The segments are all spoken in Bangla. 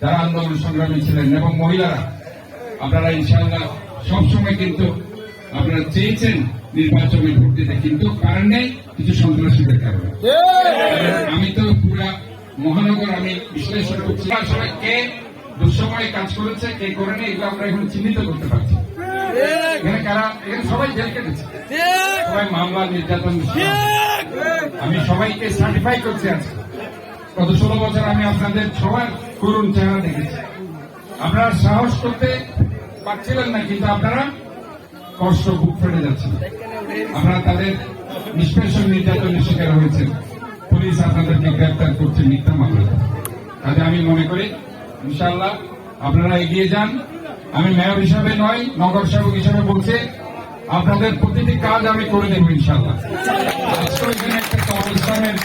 যারা আন্দোলন সংগ্রামী ছিলেন এবং মহিলারা আপনারা ইনশাআল্লাহ সবসময় কিন্তু আপনারা চেয়েছেন নির্বাচনে ভোট দিতে কিন্তু পারেন নাই কিছু সন্ত্রাসীদের কারণে। আমি তো পুরা মহানগর আমি বিশ্লেষণ করছি। আসলে কে দুঃসময়ে কাজ করেছে কে করেনি এগুলো আমরা এখন চিহ্নিত করতে পারছি। এখানে কারা এখানে সবাই জেল কেটেছে। সবাই মামলা নির্যাতন আমি সবাইকে সার্টিফাই করছি আজকে। গত ষোলো বছর আমি আপনাদের সবার করুণ চেহারা দেখেছি। আপনারা সাহস করতে পারছিলেন না, কিন্তু আপনারা কষ্ট বুক ফেটে যাচ্ছিল আপনারা তাদের নিষ্পেষণ নির্যাতনের শিকার হয়েছেন। পুলিশ আপনাদেরকে গ্রেপ্তার করছে মিথ্যা মামলা। কাজে আমি মনে করি ইনশাল্লাহ আপনারা এগিয়ে যান। আমি মেয়র হিসাবে নয়, নগর সেবক হিসাবে বলছি, আপনাদের প্রতিটি কাজ আমি করে দেব ইনশাল্লাহ আজকে একটা কবরস্থানের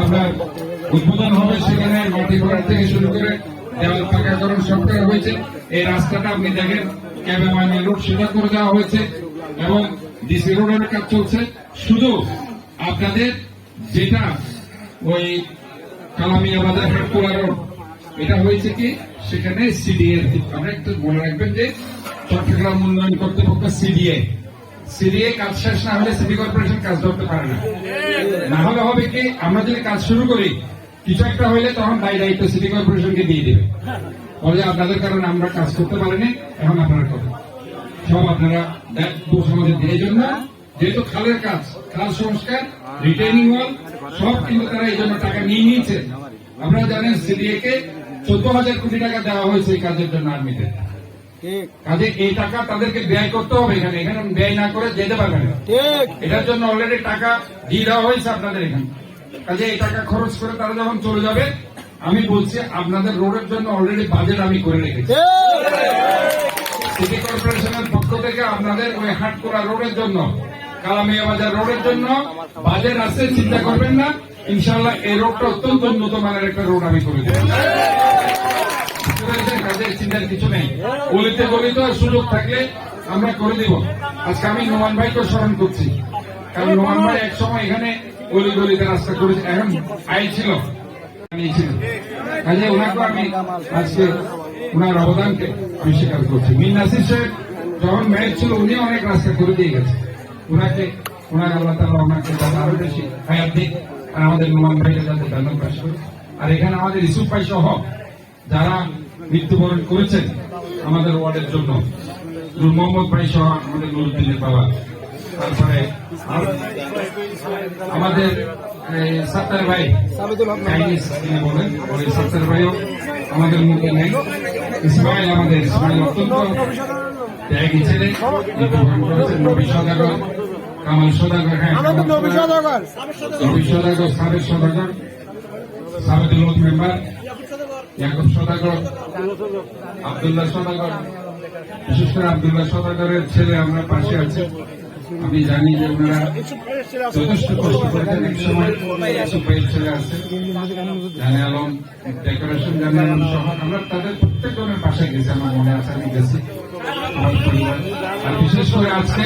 আপনার উদ্বোধন হবে সেখানে মাটি করার থেকে শুরু করে দেওয়াল পাকাকরণ সব করা হয়েছে। এই রাস্তাটা আপনি দেখেন ক্যাবে রোড সেটা করে দেওয়া হয়েছে এবং ডিসি রোডের কাজ চলছে। শুধু আপনাদের যেটা ওই কালামিয়া বাজার হাটকোলা রোড এটা হয়েছে কি? সেখানে সিডিএ মনে রাখবেন যে চট্টগ্রাম উন্নয়ন কর্তৃপক্ষ সিডিএ সিডিএ কাজ শেষ না হলে সিটি কর্পোরেশন কাজ ধরতে পারে না। না হলে হবে কি, আমরা যদি কাজ শুরু করি, কিছু একটা হইলে তখন দায়ী দায়িত্ব সিটি কর্পোরেশনকে দিয়ে দেবে। বলে আপনাদের কারণে আমরা কাজ করতে পারিনি, এখন আপনারা করেন। সব আপনারা দোষ আমাদের দিয়ে জন্য, যেহেতু খালের কাজ, খাল সংস্কার রিটেনিং ওয়াল সব কিন্তু তারা এই জন্য টাকা নিয়ে নিয়েছে। আপনারা জানেন সিডিএ কে চোদ্দ হাজার কোটি টাকা দেওয়া হয়েছে এই কাজের জন্য আর্মিতে কাজে এই টাকা তাদেরকে ব্যয় করতে হবে এখানে। এখানে ব্যয় না করে যেতে পারবে না। এটার জন্য অলরেডি টাকা দিয়ে দেওয়া হয়েছে আপনাদের এখানে। কাজে এই টাকা খরচ করে তারা যখন চলে যাবে আমি বলছি আপনাদের রোডের জন্য অলরেডি বাজেট আমি করে রেখেছি। সিটি কর্পোরেশনের পক্ষ থেকে আপনাদের ওই হাটকোলা রোডের জন্য কালামিয়া বাজার রোডের জন্য বাজেট আছে চিন্তা করবেন না। ইনশাল্লাহ এই রোডটা অত্যন্ত উন্নত মানের একটা রোড আমি করে দেবো। কাজের চিন্তার কিছু নেই। গলিতে গলিতে সুযোগ থাকলে আমরা করে দিব। আজকে আমি নোমান ভাইকে স্মরণ করছি। কারণ নোমান ভাই এক সময় এখানে গলি গলিতে রাস্তা করেছে। এখন আয় ছিল। কাজে ওনাকে আমি আজকে ওনার অবদানকে আমি স্বীকার করছি। মিন নাসির সাহেব যখন মেয়র ছিল, উনি অনেক রাস্তা করে দিয়ে গেছে। ওনাকে, ওনার আল্লাহ তালা ওনাকে আরও বেশি হায়াত দিক। আর আমাদের নোমান ভাইকে যাতে পাশ আর এখানে আমাদের ইসুফ ভাই সহ যারা মৃত্যুবরণ করেছেন আমাদের ওয়ার্ডের জন্য। নূর মোহাম্মদ ভাই সহ আমাদের নুরুদ্দিনের বাবা। তারপরে আমাদের সাত্তার ভাই চাইনিজ তিনি বলেন ওই সাত্তার ভাইও আমাদের মুখে নেই। ইসমাইল আমাদের ইসমাইল অত্যন্ত ত্যাগী ছেলে মৃত্যুবরণ করেছেন নবী সদাগর কামাল সদাগর হ্যাঁ নবী সদাগর। নবী সদাগর সাবেক সদাগর সাবেদুল মেম্বার ইয়াকুব সদাগর? আবদুল্লাহ সদাগর। বিশেষ করে আবদুল্লাহ সদাগরের ছেলে আমরা পাশে আছি। আমি জানি যে ওনারা যথেষ্ট কষ্ট করেছেন। এক সময় ছেলে আছে। জানে আলম, ডেকোরেশন জানে আলম সহ আমরা তাদের প্রত্যেকজনের পাশে গেছি, আমার মনে আছে, আমি গেছি। আমার পরিবার। আর বিশেষ করে আজকে